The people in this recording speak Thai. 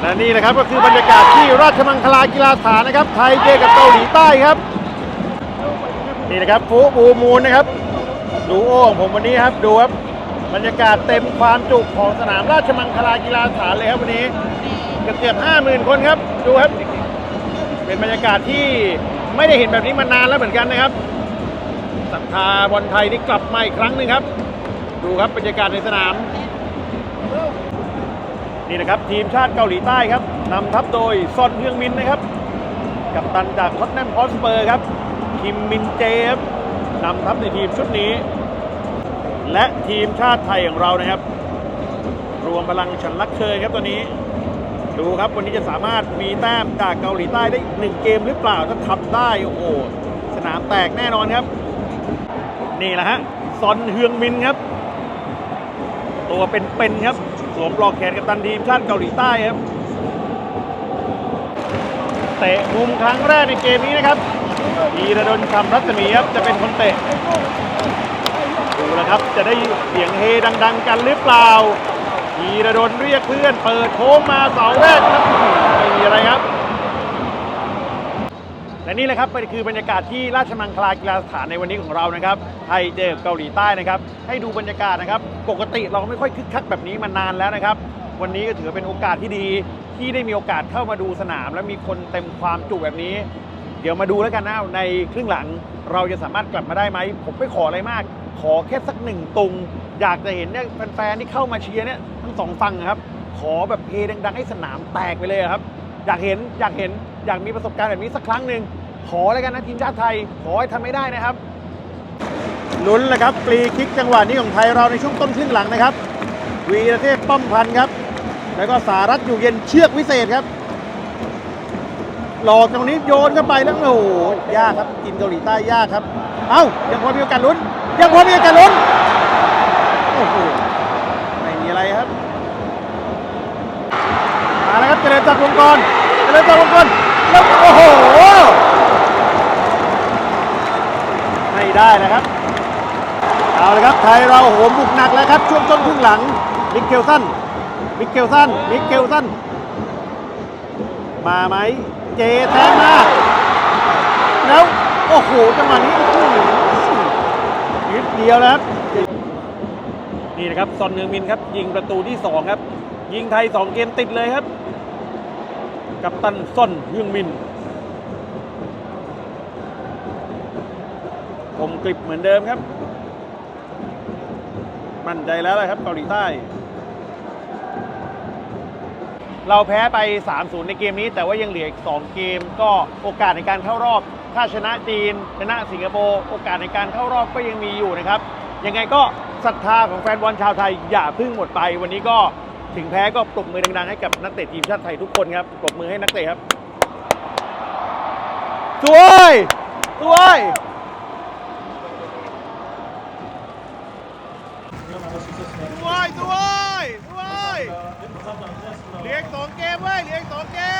และนี่นะครับก็คือบรรยากาศที่ราชมังคลากีฬาสถานนะครับ ไทยเจอกับเกาหลีใต้ครับ นี่นะครับฟูบูมูลนะครับ ดูโอ้ของผมวันนี้ครับดูครับบรรยากาศเต็มความจุของสนามราชมังคลากีฬาสถานเลยครับวันนี้เกือบเกือบห้าหมื่นคนครับ ดูครับ เป็นบรรยากาศที่ไม่ได้เห็นแบบนี้มานานแล้วเหมือนกันนะครับศรัทธาบอลไทยที่กลับมาอีกครั้งหนึ่งครับ ดูครับบรรยากาศในสนาม นี่นะครับ ทีมชาติเกาหลีใต้ครับนำทัพโดยซอนเฮืองมินนะครับ กับตันจากท็อตแนมฮอสเปอร์ครับคิมมินเจครับนำทัพในทีมชุดนี้ และทีมชาติไทยของเรานะครับ รวมพลังฉันรักเคยครับตัวนี้ ดูครับวันนี้จะสามารถมีแต้มจากเกาหลีใต้ได้อีกหนึ่งเกมหรือเปล่าถ้าทำได้โอ้โหสนามแตกแน่นอนครับ นี่แหละฮะซอนเฮืองมินครับ ตัวเป็นๆครับ วมปลอกแขนกับตันทีมชาติเกาหลีใต้ครับ เตะมุมครั้งแรกในเกมนี้นะครับธีรดลคำรัศมีครับจะเป็นคนเตะดูนะครับจะได้เสียงเฮดัง ๆ กันหรือเปล่าธีรดลเรียกเพื่อนเปิดโค้งมาเสาแรกครับไม่มีอะไรครับ และนี่แหละครับคือบรรยากาศที่ราชมังคลากีฬาสถานในวันนี้ของเรานะครับไทยเจอเกาหลีใต้นะครับ ให้ดูบรรยากาศนะครับ ปกติเราไม่ค่อยคึกคักแบบนี้มานานแล้วนะครับ วันนี้ก็ถือเป็นโอกาสที่ดีที่ได้มีโอกาสเข้ามาดูสนาม และมีคนเต็มความจุแบบนี้ เดี๋ยวมาดูแล้วกันนะในครึ่งหลังเราจะสามารถกลับมาได้ไหมผมไม่ขออะไรมาก ขอแค่สักหนึ่งตุง อยากจะเห็นเนี่ยแฟนๆที่เข้ามาเชียร์เนี่ยทั้งสองฝั่งนะครับ ขอแบบเฮดังๆให้สนามแตกไปเลยครับ อยากเห็นอยากเห็นอยากมีประสบการณ์แบบนี้สักครั้งหนึ่ง ขอแล้วกันนะทีมชาติไทย ขอให้ทำไม่ได้นะครับ ลุ้นเลยครับฟรีคิกจังหวะนี้ของไทยเราในช่วงต้นครึ่งหลังนะครับ วีรเทพป้อมพันธ์ครับ แล้วก็สารัตอยู่เย็นเชือกวิเศษครับ หลอกตรงนี้โยนเข้าไปแล้วโอ้โหยากครับกินเกาหลีใต้ยากครับ เอ้ายังพอมีโอกาสลุ้น ยังพอมีโอกาสลุ้นโอ้โหไม่มีอะไรครับมาแล้วครับเจริญจากวงกรเจริญจากวงกรแล้วโอ้โห ได้นะครับ เอาเลยครับไทยเราโหมบุกหนักแล้วครับ ช่วงต้นครึ่งหลังมิกเกลสันมิกเกลสันมิกเกลสันมาไหมเจแทงมาแล้วโอ้โหจังหวะนี้อื้อหือนิดเดียวนะครับนี่นะครับซอนเนืองมินครับ ยิงประตูที่ 2 ครับ ยิงไทย 2 เกมติดเลยครับ กับตันซอนเฮืองมิน ผมกลิบเหมือนเดิมครับ มั่นใจแล้วเลยครับเกาหลีใต้ เราแพ้ไป 3-0 ในเกมนี้ แต่ว่ายังเหลืออีก 2 เกม ก็โอกาสในการเข้ารอบ ถ้าชนะจีน ชนะสิงคโปร์ โอกาสในการเข้ารอบก็ยังมีอยู่นะครับ ยังไงก็ศรัทธาของแฟนบอลชาวไทยอย่าพึ่งหมดไป วันนี้ก็ถึงแพ้ก็ปรบมือดังๆให้กับนักเตะทีมชาติไทยทุกคนครับ ปรบมือให้นักเตะครับ สวย สวย สวยสวยสวย เหลืออีกสองเกมเว้ยเหลืออีกสองเกม